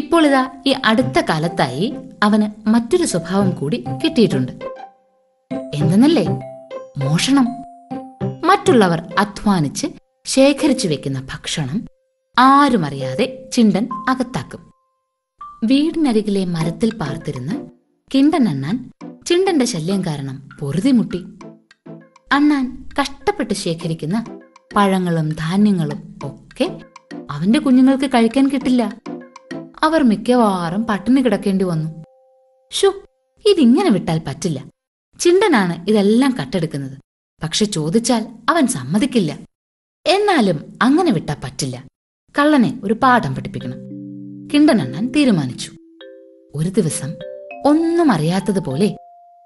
ഇപ്പോൾ ഇതാ ഈ അടുത്ത കാലത്തായി അവന് മറ്റൊരു സ്വഭാവം കൂടി കിട്ടിയിട്ടുണ്ട്. എന്തെന്നല്ലേ മോഷണം. മറ്റുള്ളവർ അധ്വാനിച്ച് ശേഖരിച്ചു വെക്കുന്ന ഭക്ഷണം ആരും അറിയാതെ ചിണ്ടൻ അകത്താക്കും. വീടിനരികിലെ മരത്തിൽ പാർത്തിരുന്ന് കിണ്ടൻ അണ്ണാൻ ചിണ്ടന്റെ ശല്യം കാരണം പൊറുതിമുട്ടി അണ്ണാൻ കഷ്ടപ്പെട്ട് ശേഖരിക്കുന്ന പഴങ്ങളും ധാന്യങ്ങളും ഒക്കെ അവന്റെ കുഞ്ഞുങ്ങൾക്ക് കഴിക്കാൻ കിട്ടില്ല. അവർ മിക്കവാറും പട്ടിണി കിടക്കേണ്ടി വന്നു. ഷു ഇതിങ്ങനെ വിട്ടാൽ പറ്റില്ല. ചിണ്ടനാണ് ഇതെല്ലാം കട്ടെടുക്കുന്നത്. പക്ഷെ ചോദിച്ചാൽ അവൻ സമ്മതിക്കില്ല. എന്നാലും അങ്ങനെ വിട്ടാൽ പറ്റില്ല. കള്ളനെ ഒരു പാഠം പഠിപ്പിക്കണം. കിണ്ടനണ്ണൻ തീരുമാനിച്ചു. ഒരു ദിവസം ഒന്നും അറിയാത്തതുപോലെ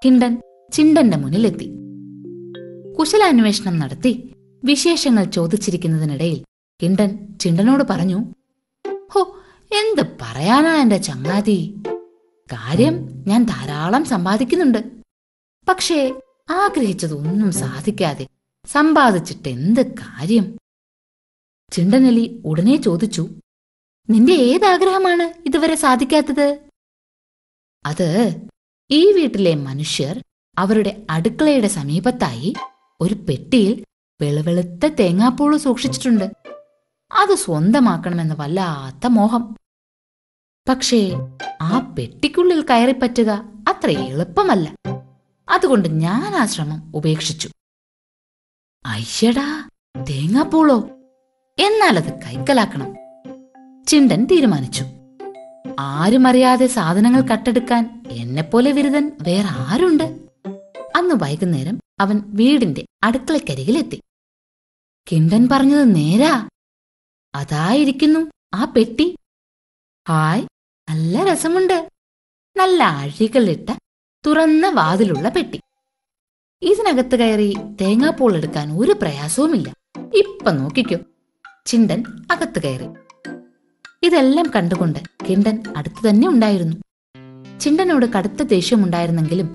കിണ്ടൻ ചിണ്ടന്റെ മുന്നിലെത്തി. കുശലാന്വേഷണം നടത്തി വിശേഷങ്ങൾ ചോദിച്ചിരിക്കുന്നതിനിടയിൽ കിണ്ടൻ ചിണ്ടനോട് പറഞ്ഞു ഹോ എന്ത് പറയാനാ എന്റെ ചങ്ങാതി? കാര്യം ഞാൻ ധാരാളം സമ്പാദിക്കുന്നുണ്ട്. പക്ഷേ ആഗ്രഹിച്ചതൊന്നും സാധിക്കാതെ സമ്പാദിച്ചിട്ട് എന്ത് കാര്യം? ചിണ്ടനലി ഉടനെ ചോദിച്ചു നിന്റെ ഏതാഗ്രഹമാണ് ഇതുവരെ സാധിക്കാത്തത്? അത് ഈ വീട്ടിലെ മനുഷ്യർ അവരുടെ അടുക്കളയുടെ സമീപത്തായി ഒരു പെട്ടിയിൽ വെളുവെളുത്ത തേങ്ങാപ്പൂൾ സൂക്ഷിച്ചിട്ടുണ്ട്. അത് സ്വന്തമാക്കണമെന്ന് വല്ലാത്ത മോഹം. പക്ഷേ ആ പെട്ടിക്കുള്ളിൽ കയറിപ്പറ്റുക അത്ര എളുപ്പമല്ല. അതുകൊണ്ട് ഞാൻ ആ ശ്രമം ഉപേക്ഷിച്ചു. അയ്യടാ തേങ്ങാപ്പൂളോ? എന്നാൽ അത് കൈക്കലാക്കണം. ചിണ്ടൻ തീരുമാനിച്ചു. ആരും അറിയാതെ സാധനങ്ങൾ കട്ടെടുക്കാൻ എന്നെപ്പോലെ വിരുദൻ വേറെ ആരുണ്ട്? അന്ന് വൈകുന്നേരം അവൻ വീടിന്റെ അടുക്കളക്കരികിലെത്തി കിണ്ടൻ പറഞ്ഞത് നേരാ. അതായിരിക്കുന്നു ആ പെട്ടി. ഹായ് നല്ല രസമുണ്ട്. നല്ല അഴികളിട്ട തുറന്ന വാതിലുള്ള പെട്ടി. ഇതിനകത്ത് കയറി തേങ്ങാപ്പൂൾ എടുക്കാൻ ഒരു പ്രയാസവുമില്ല. ഇപ്പൊ നോക്കിക്കോ. ചിണ്ടൻ അകത്ത് കയറി. ഇതെല്ലാം കണ്ടുകൊണ്ട് കിണ്ടൻ അടുത്തു തന്നെ ഉണ്ടായിരുന്നു. ചിണ്ടനോട് കടുത്ത ദേഷ്യമുണ്ടായിരുന്നെങ്കിലും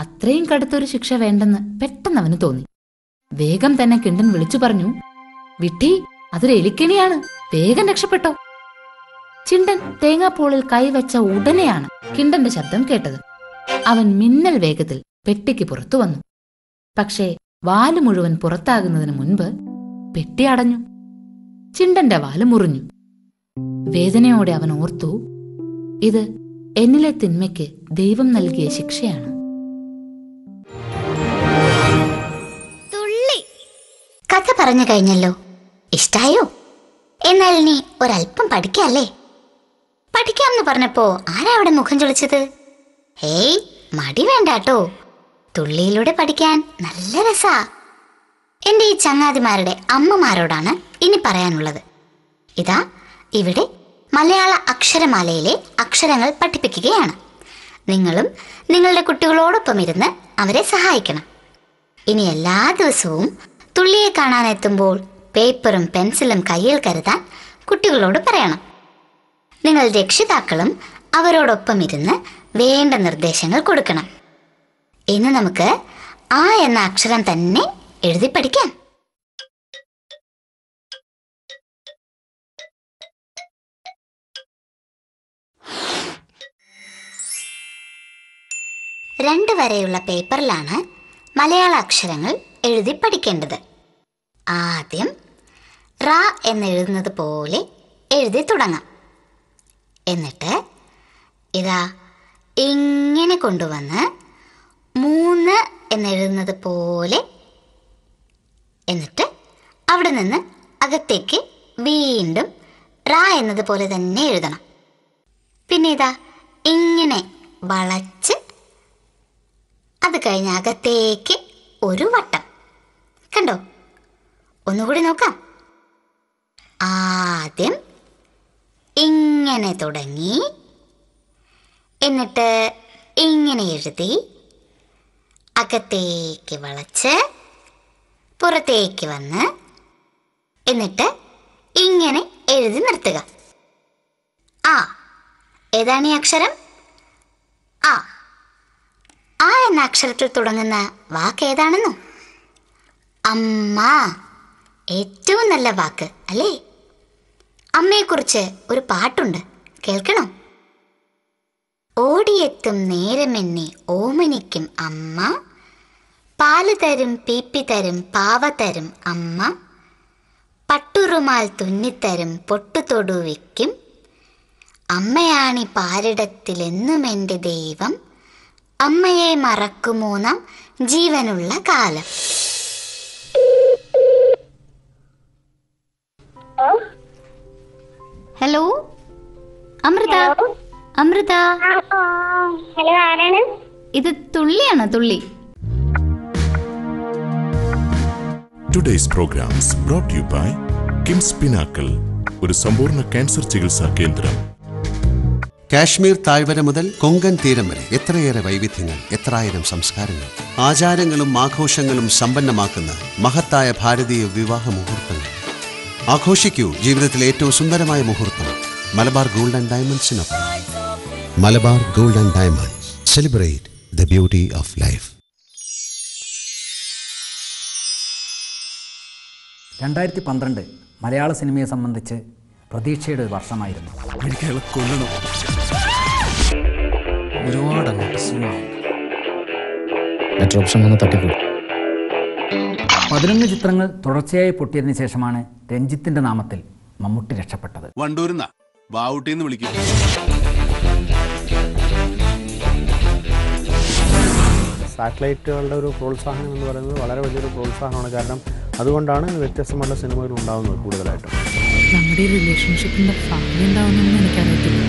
അത്രയും കടുത്തൊരു ശിക്ഷ വേണ്ടെന്ന് പെട്ടെന്ന് അവന് തോന്നി. വേഗം തന്നെ കിണ്ടൻ വിളിച്ചു പറഞ്ഞു വിട്ടി അതൊരു എലിക്കണിയാണ്. വേഗം രക്ഷപ്പെട്ടോ. ചിണ്ടൻ തേങ്ങാപ്പൂളിൽ കൈവച്ച ഉടനെയാണ് കിണ്ടന്റെ ശബ്ദം കേട്ടത്. അവൻ മിന്നൽ വേഗത്തിൽ പെട്ടിക്ക് പുറത്തു വന്നു. പക്ഷേ വാൽ മുഴുവൻ പുറത്താകുന്നതിന് മുൻപ് പെട്ടി അടഞ്ഞു. ചിണ്ടന്റെ വാൽ മുറിഞ്ഞു. വേദനയോടെ അവൻ ഓർത്തു ഇത് എന്നിലെ തിന്മയ്ക്ക് ദൈവം നൽകിയ ശിക്ഷയാണ്. കഥ പറഞ്ഞു കഴിഞ്ഞല്ലോ. ഇഷ്ടായോ? എന്നാൽ നീ ഒരല്പം പഠിക്കല്ലേ? പഠിക്കാമെന്ന് പറഞ്ഞപ്പോ ആരാ അവിടെ മുഖം ചൊളിച്ചത്? ഹേയ് മടി വേണ്ടാട്ടോ. തുള്ളിയിലൂടെ പഠിക്കാൻ നല്ല രസാ. എന്റെ ഈ ചങ്ങാതിമാരുടെ അമ്മമാരോടാണ് ഇനി പറയാനുള്ളത്. ഇതാ ഇവിടെ മലയാള അക്ഷരമാലയിലെ അക്ഷരങ്ങൾ പഠിപ്പിക്കുകയാണ്. നിങ്ങളും നിങ്ങളുടെ കുട്ടികളോടൊപ്പം ഇരുന്ന് അവരെ സഹായിക്കണം. ഇനി എല്ലാ ദിവസവും തുള്ളിയെ കാണാനെത്തുമ്പോൾ പേപ്പറും പെൻസിലും കയ്യിൽ കരുതാൻ കുട്ടികളോട് പറയണം. നിങ്ങൾ രക്ഷിതാക്കളും അവരോടൊപ്പം ഇരുന്ന് വേണ്ട നിർദ്ദേശങ്ങൾ കൊടുക്കണം. ഇന്ന് നമുക്ക് ആ എന്ന അക്ഷരം തന്നെ എഴുതി പഠിക്കാം. രണ്ട് വരെയുള്ള പേപ്പറിലാണ് മലയാള അക്ഷരങ്ങൾ എഴുതി പഠിക്കേണ്ടത്. ആദ്യം റ എന്നെഴുതുന്നത് പോലെ എഴുതി തുടങ്ങാം. എന്നിട്ട് ഇതാ ഇങ്ങനെ കൊണ്ടുവന്ന് മൂന്ന് എന്നെഴുതുന്നത് പോലെ എന്നിട്ട് അവിടെ നിന്ന് അകത്തേക്ക് വീണ്ടും റ എന്നതുപോലെ തന്നെ എഴുതണം. പിന്നെ ഇതാ ഇങ്ങനെ വളച്ച് അത് കഴിഞ്ഞ് അകത്തേക്ക് ഒരു വട്ടം. കണ്ടോ? ഒന്നുകൂടി നോക്കാം. ആദ്യം ഇങ്ങനെ തുടങ്ങി. എന്നിട്ട് ഇങ്ങനെ എഴുതി. അകത്തേക്ക് വളച്ച് പുറത്തേക്ക് വന്ന് എന്നിട്ട് ഇങ്ങനെ എഴുതി നിർത്തുക. ആ ഏതാണ് ഈ അക്ഷരം? ആ ആ എന്ന അക്ഷരത്തിൽ തുടങ്ങുന്ന വാക്ക് ഏതാണെന്നോ അമ്മ. ഏറ്റവും നല്ല വാക്ക് അല്ലേ? അമ്മയെക്കുറിച്ച് ഒരു പാട്ടുണ്ട്. കേൾക്കണോ? ഓടിയെത്തും നേരമെന്നെ ഓമനിക്കും അമ്മ. പാൽ തരും പീപ്പി തരും പാവ തരും അമ്മ. പട്ടുറുമാൽ തുന്നിത്തരും പൊട്ടുതൊടുവിക്കും അമ്മയാണി പാലിടത്തിലെന്നും എന്റെ ദൈവം. അമ്മയെ മറക്കുമോ നാം ജീവനുള്ള കാലം? ഹലോ അമൃത? അമൃത? ഹലോ ആരാണ്? ഇത് തുള്ളിയാണ് തുള്ളി. Today's programmes brought you by KIMS pinnacle ഒരു സമ്പൂർണ ക്യാൻസർ ചികിത്സാ കേന്ദ്രം. കാശ്മീർ താഴ്വര മുതൽ കൊങ്കൻ തീരം വരെ എത്രയേറെ വൈവിധ്യങ്ങൾ എത്രായിരം സംസ്കാരങ്ങൾ ആചാരങ്ങളും ആഘോഷങ്ങളും സമ്പന്നമാക്കുന്ന മഹത്തായ ഭാരതീയ വിവാഹ മുഹൂർത്തങ്ങൾ. ആഘോഷിക്കൂ ജീവിതത്തിലെ ഏറ്റവും സുന്ദരമായ മുഹൂർത്തം. Malabar gold and ഡയമണ്ട്സിനൊപ്പം. Malabar gold and diamonds. Celebrate the beauty of life രണ്ടായിരത്തി പന്ത്രണ്ട് മലയാള സിനിമയെ സംബന്ധിച്ച് പ്രതീക്ഷയുടെ ഒരു വർഷമായിരുന്നു. ഒരുപാട് മറ്റൊരു ഓപ്ഷൻ വന്ന് തട്ടിക്കൂ പതിനൊന്ന് ചിത്രങ്ങൾ തുടർച്ചയായി പൊട്ടിയതിനു ശേഷമാണ് രഞ്ജിത്തിന്റെ നാമത്തിൽ മമ്മൂട്ടി രക്ഷപ്പെട്ടത്. വണ്ടൂരുന്ന. ബാവുട്ടിന്ന് വിളിക്കും. സാറ്റലൈറ്റുകളുടെ ഒരു പ്രോത്സാഹനം എന്ന് പറയുന്നത് വളരെ വലിയൊരു പ്രോത്സാഹനമാണ്. കാരണം അതുകൊണ്ടാണ് വ്യത്യസ്തമായ സിനിമകൾ ഉണ്ടാകുന്നത് കൂടുതലായിട്ടും. നമ്മുടെ റിലേഷൻഷിപ്പിന്റെ ഭാവി എനിക്കറിയത്തില്ല.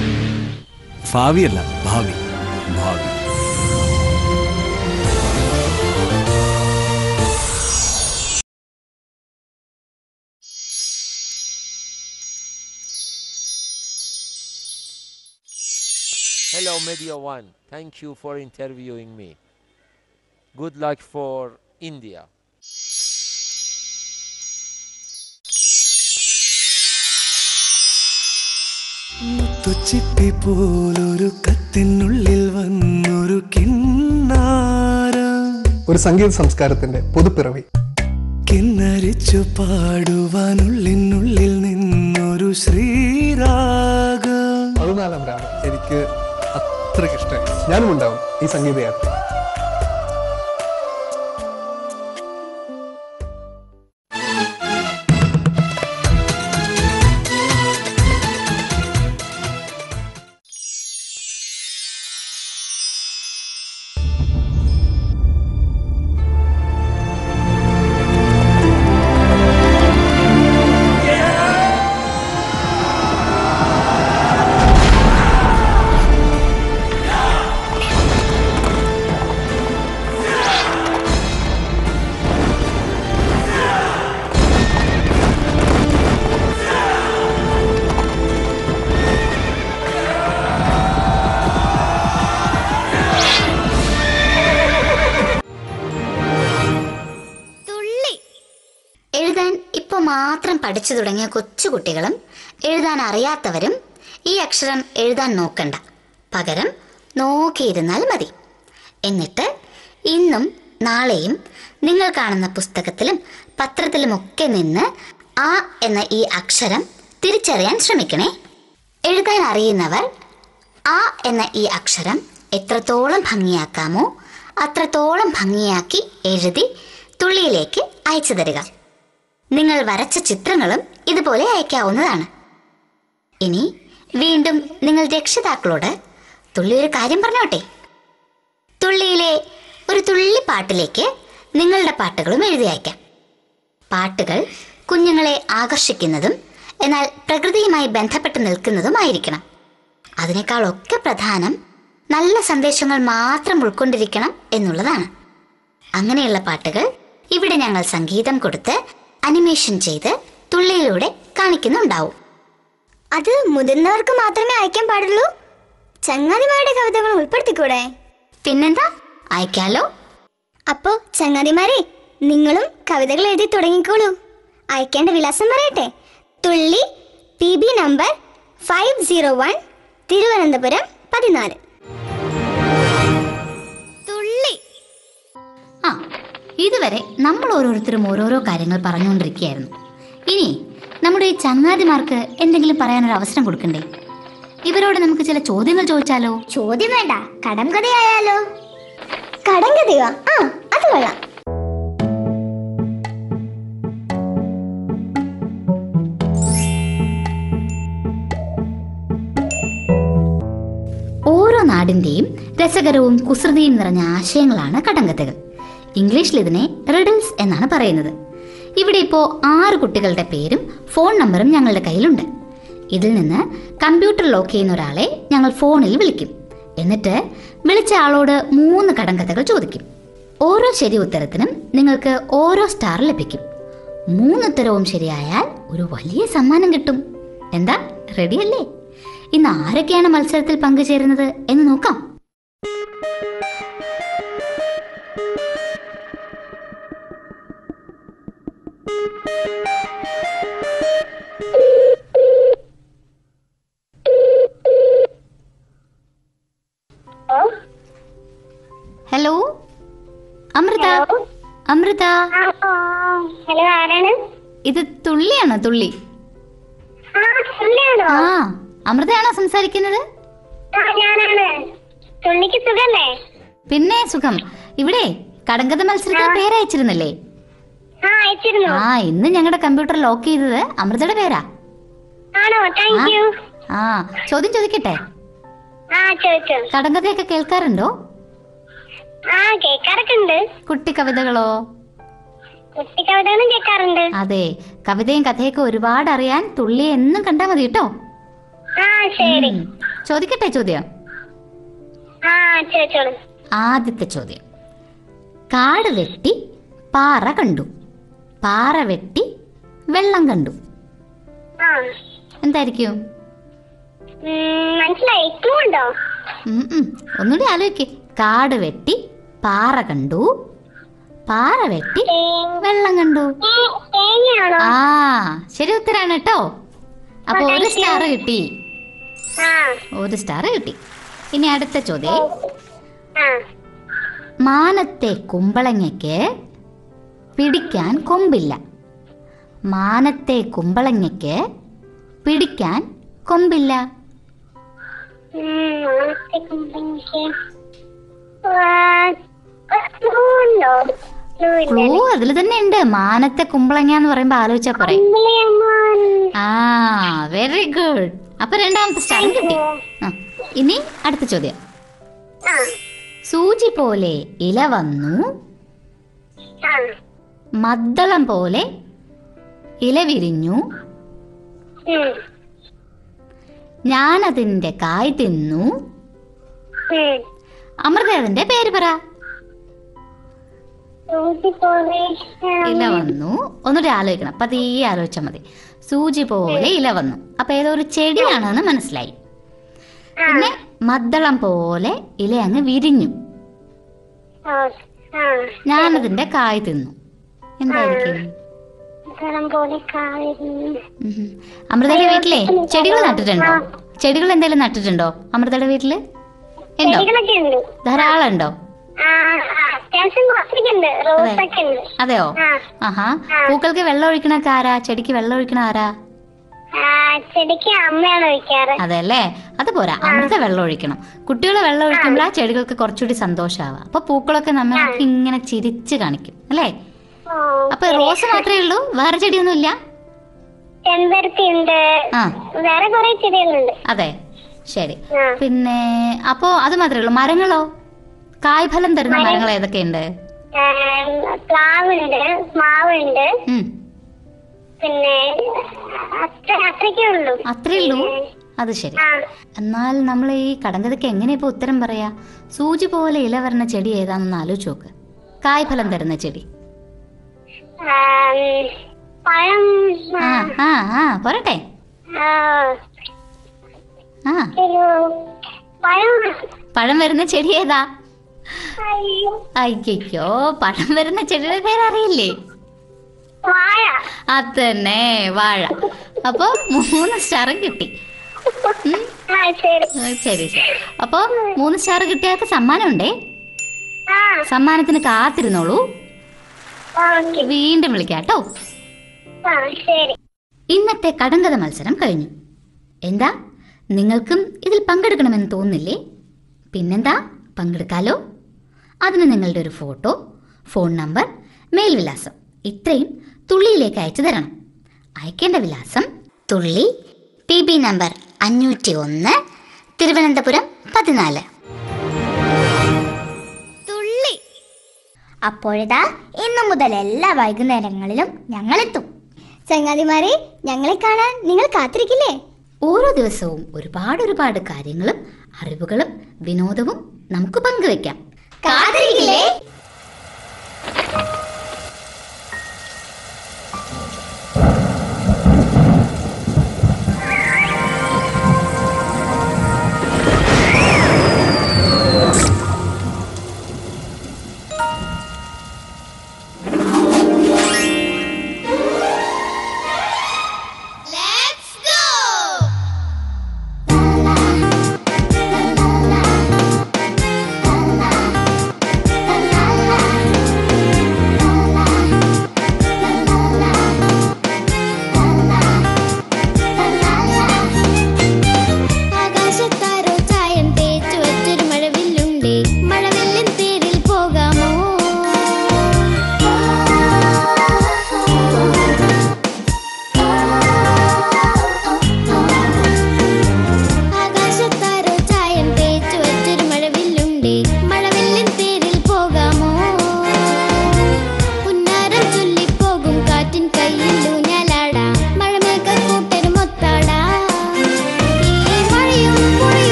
ഭാവിയല്ല ഭാവി. ഭാവി. Media One. Thank you for interviewing me. Good luck for India. മുത്തുച്ചിപ്പി പോലൊരു കത്തിനുള്ളിൽ വന്നൊരു കിന്നാര ഒരു സംഗീത സംസ്കാരത്തിന്റെ പൊതുപ്പിറവി കിന്നരിച്ചു പാടുവാനുള്ളിനുള്ളിൽ നിന്നൊരു ശ്രീരാഗ പതിനാലാം എനിക്ക് ഇഷ്ടമായി ഞാനും ഉണ്ടാവും. ഈ സംഗീതയാത്ര. പഠിച്ചു തുടങ്ങിയ കൊച്ചുകുട്ടികളും എഴുതാൻ അറിയാത്തവരും ഈ അക്ഷരം എഴുതാൻ നോക്കണ്ട. പകരം നോക്കിയിരുന്നാൽ മതി. എന്നിട്ട് ഇന്നും നാളെയും നിങ്ങൾ കാണുന്ന പുസ്തകത്തിലും പത്രത്തിലുമൊക്കെ നിന്ന് ആ എന്ന ഈ അക്ഷരം തിരിച്ചറിയാൻ ശ്രമിക്കണേ. എഴുതാൻ അറിയുന്നവർ ആ എന്ന ഈ അക്ഷരം എത്രത്തോളം ഭംഗിയാക്കാമോ അത്രത്തോളം ഭംഗിയാക്കി എഴുതി തുള്ളിയിലേക്ക് അയച്ചു തരിക. നിങ്ങൾ വരച്ച ചിത്രങ്ങളും ഇതുപോലെ അയക്കാവുന്നതാണ്. ഇനി വീണ്ടും നിങ്ങൾ രക്ഷിതാക്കളോട് തുള്ളി ഒരു കാര്യം പറഞ്ഞോട്ടെ? തുള്ളിയിലെ ഒരു തുള്ളി പാട്ടിലേക്ക് നിങ്ങളുടെ പാട്ടുകളും എഴുതി അയക്കാം. പാട്ടുകൾ കുഞ്ഞുങ്ങളെ ആകർഷിക്കുന്നതും എന്നാൽ പ്രകൃതിയുമായി ബന്ധപ്പെട്ട് നിൽക്കുന്നതുമായിരിക്കണം അതിനേക്കാളൊക്കെ പ്രധാനം നല്ല സന്ദേശങ്ങൾ മാത്രം ഉൾക്കൊണ്ടിരിക്കണം എന്നുള്ളതാണ്. അങ്ങനെയുള്ള പാട്ടുകൾ ഇവിടെ ഞങ്ങൾ സംഗീതം കൊടുത്ത് അനിമേഷൻ ചെയ്ത് തുള്ളിയിലൂടെ കാണിക്കുന്നുണ്ടാവും. അത് മുതിർന്നവർക്ക് മാത്രമേ അയക്കാൻ പാടുള്ളൂ. ചങ്ങാതിമാരുടെ കവിതകൾ ഉൾപ്പെടുത്തിക്കൂടെ? പിന്നെന്താ? അയക്കാലോ? അപ്പോ ചങ്ങാതിമാരെ നിങ്ങളും കവിതകൾ എഴുതി തുടങ്ങിക്കോളൂ. അയക്കേണ്ട വിലാസം പറയട്ടെ. തുള്ളി P B number five zero one Thiruvananthapuram പതിനാല്. ഇതുവരെ നമ്മൾ ഓരോരുത്തരും ഓരോരോ കാര്യങ്ങൾ പറഞ്ഞുകൊണ്ടിരിക്കുകയായിരുന്നു. ഇനി നമ്മുടെ ഈ ചങ്ങാതിമാർക്ക് എന്തെങ്കിലും പറയാനൊരു അവസരം കൊടുക്കണ്ടേ? ഇവരോട് നമുക്ക് ചില ചോദ്യങ്ങൾ ചോദിച്ചാലോ? ചോദ്യം വേണ്ട. കടം കഥയായാലോ? കടം കഥയോ? ആ അത് കൊള്ളാം. ഓരോ നാടിന്റെയും രസകരവും കുസൃതിയും നിറഞ്ഞ ആശയങ്ങളാണ് കടങ്കഥകൾ ഇംഗ്ലീഷിൽ ഇതിനെ റിഡിൽസ് എന്നാണ് പറയുന്നത്. ഇവിടെ ഇപ്പോൾ ആറ് കുട്ടികളുടെ പേരും ഫോൺ നമ്പറും ഞങ്ങളുടെ കയ്യിലുണ്ട്. ഇതിൽ നിന്ന് കമ്പ്യൂട്ടർ ലോക്ക് ചെയ്യുന്ന ഒരാളെ ഞങ്ങൾ ഫോണിൽ വിളിക്കും. എന്നിട്ട് വിളിച്ച ആളോട് മൂന്ന് കടങ്കഥകൾ ചോദിക്കും. ഓരോ ശരി ഉത്തരത്തിനും നിങ്ങൾക്ക് ഓരോ സ്റ്റാർ ലഭിക്കും. മൂന്ന് ഉത്തരവും ശരിയായാൽ ഒരു വലിയ സമ്മാനം കിട്ടും. എന്താ? റെഡിയല്ലേ ഇന്ന് ആരൊക്കെയാണ് മത്സരത്തിൽ പങ്കുചേരുന്നത് എന്ന് നോക്കാം. അമൃത ഹലോ ആരാണ്? ഇത് തുള്ളിയാണോ തുള്ളി? ആ അമൃതയാണോ സംസാരിക്കുന്നത്? പിന്നെ സുഖം. ഇവിടെ കടങ്കഥ മത്സരത്തിന് പേരയച്ചിരുന്നല്ലേ ആ ഇന്ന് ഞങ്ങളുടെ കമ്പ്യൂട്ടർ ലോക്ക് ചെയ്തത് അമൃതയുടെ പേരാ. ആ ചോദ്യം ചോദിക്കട്ടെ? കടങ്കഥയൊക്കെ കേൾക്കാറുണ്ടോ? കുട്ടി കവിതകളോ? അതെ കവിതയും കഥയൊക്കെ ഒരുപാട് അറിയാൻ തുള്ളി എന്നും കണ്ടാ മതി കേട്ടോ. ചോദിക്കട്ടെ ചോദ്യം? ആദ്യത്തെ ചോദ്യം. കാട് വെട്ടി പാറ കണ്ടു. പാറ വെട്ടി വെള്ളം കണ്ടു. എന്തായിരിക്കും. ഒന്നുകൂടി ആലോചിക്കേ. കാട് വെട്ടി പാറ കണ്ടു. പാറ വെട്ടി വെള്ളം കണ്ടു. ആ ശരി ഉത്തരാണ് കേട്ടോ. അപ്പൊ ഒരു സ്റ്റാർ കിട്ടി. ഒരു സ്റ്റാർ കിട്ടി. ഇനി അടുത്ത ചോദ്യം. മാനത്തെ കുമ്പളങ്ങയ്ക്ക് പിടിക്കാൻ കൊമ്പില്ല. മാനത്തെ കുമ്പളങ്ങയ്ക്ക് പിടിക്കാൻ കൊമ്പില്ല. ക്ലൂ അതിൽ തന്നെ ഉണ്ട്. മാനത്തെ കുമ്പളങ്ങ എന്ന് പറയുമ്പോ ആലോചിച്ചാ പറയും ആ വെരി ഗുഡ് അപ്പൊ രണ്ടാമത്തെ സ്റ്റാർ കിട്ടി. ഇനി അടുത്ത ചോദ്യം. സൂചി പോലെ ഇല വന്നു. മദ്ദളം പോലെ ഇല വിരിഞ്ഞു. ഞാനതിന്റെ കായ് തിന്നു. അമൃത അതിന്റെ പേര് പറ. ഇല വന്നു. ഒന്നുകൂടി ആലോചിക്കണം. പതിയെ ആലോചിച്ചാൽ മതി. സൂചി പോലെ ഇല വന്നു. അപ്പൊ ഏതോ ഒരു ചെടിയാണെന്ന് മനസ്സിലായി. പിന്നെ മദ്ദളം പോലെ ഇല അങ്ങ് വിരിഞ്ഞു. ഞാനതിന്റെ കായ് തിന്നു. എന്തായിരിക്കും. അമൃതയുടെ വീട്ടിലെ ചെടികൾ നട്ടിട്ടുണ്ടോ? ചെടികൾ എന്തെങ്കിലും നട്ടിട്ടുണ്ടോ അമൃതയുടെ വീട്ടിൽ? ഉണ്ട്? ധാരാളം ഉണ്ടോ. അതെയോ? ആഹാ. പൂക്കൾക്ക് വെള്ളം ഒഴിക്കണ ആരാ? ചെടിക്ക് വെള്ളം ഒഴിക്കണ ആരാ? ചെടിക്ക് അമ്മയാണ് ഒഴിക്കാറ്. അതെല്ലേ അത് പോരാ. അമൃത വെള്ളം ഒഴിക്കണം. കുട്ടികളെ വെള്ളം ഒഴിക്കുമ്പോൾ ആ. ചെടികൾക്ക് കുറച്ചുകൂടി സന്തോഷമാവുക അപ്പൊ പൂക്കളൊക്കെ നമ്മൾ ഇങ്ങനെ ചിരിച്ച് കാണിക്കും. അല്ലേ? അപ്പൊ റോസ് മാത്രമേ ഉള്ളൂ? വേറെ ചെടിയൊന്നും ഇല്ല വേറെ ചെടികളുണ്ട്. അതെ. ശരി. പിന്നെ അപ്പോ അത് മാത്രമേ ഉള്ളൂ. മരങ്ങളോ? കായ്ഫലം തരുന്ന മരങ്ങൾ ഏതൊക്കെയുണ്ട്? പ്ലാവുണ്ട് മാവുണ്ട്. പിന്നെ അത്ര ഉള്ളൂ. അത് ശരി. എന്നാൽ നമ്മൾ ഈ കടങ്കഥയ്ക്ക് എങ്ങനെ ഇപ്പൊ ഉത്തരം പറയാ? സൂചി പോലെ ഇല വരുന്ന ചെടി ഏതാണെന്ന് ആലോചിച്ച് നോക്ക്. കായ്ഫലം തരുന്ന ചെടി. ആ, ആ. പോരട്ടെ. പഴം വരുന്ന ചെടി ഏതാ? അയ്യോ, പഴം വരുന്ന ചെടിയുടെ പേരറിയില്ലേ? അത് തന്നെ വാഴ. അപ്പൊ മൂന്ന് സ്റ്റാറും കിട്ടി. ശരി. ശരി അപ്പൊ മൂന്ന് സ്റ്റാർ കിട്ടിയാൾക്ക് സമ്മാനം ഉണ്ടേ സമ്മാനത്തിന് കാത്തിരുന്നോളൂ. വീണ്ടും വിളിക്കാം കേട്ടോ. ആ ശരി. ഇന്നത്തെ കടങ്കഥ മത്സരം കഴിഞ്ഞു. എന്താ? നിങ്ങൾക്കും ഇതിൽ പങ്കെടുക്കണമെന്ന് തോന്നില്ലേ പിന്നെന്താ? പങ്കെടുക്കാലോ. അതിന് നിങ്ങളുടെ ഒരു ഫോട്ടോ ഫോൺ നമ്പർ മെയിൽ വിലാസം ഇത്രയും തുള്ളിയിലേക്ക് അയച്ചു തരണം. അയക്കേണ്ട വിലാസം തുള്ളി പി ബി നമ്പർ അഞ്ഞൂറ്റി ഒന്ന് തിരുവനന്തപുരം പതിനാല്. തുള്ളി. അപ്പോഴിതാ ഇന്നു മുതൽ എല്ലാ വൈകുന്നേരങ്ങളിലും ഞങ്ങളെത്തും. ചങ്ങാതിമാരെ ഞങ്ങളെ കാണാൻ നിങ്ങൾ കാത്തിരിക്കില്ലേ? ഓരോ ദിവസവും ഒരുപാട് ഒരുപാട് കാര്യങ്ങളും അറിവുകളും വിനോദവും നമുക്ക് പങ്കുവെക്കാം. காதலிகளே.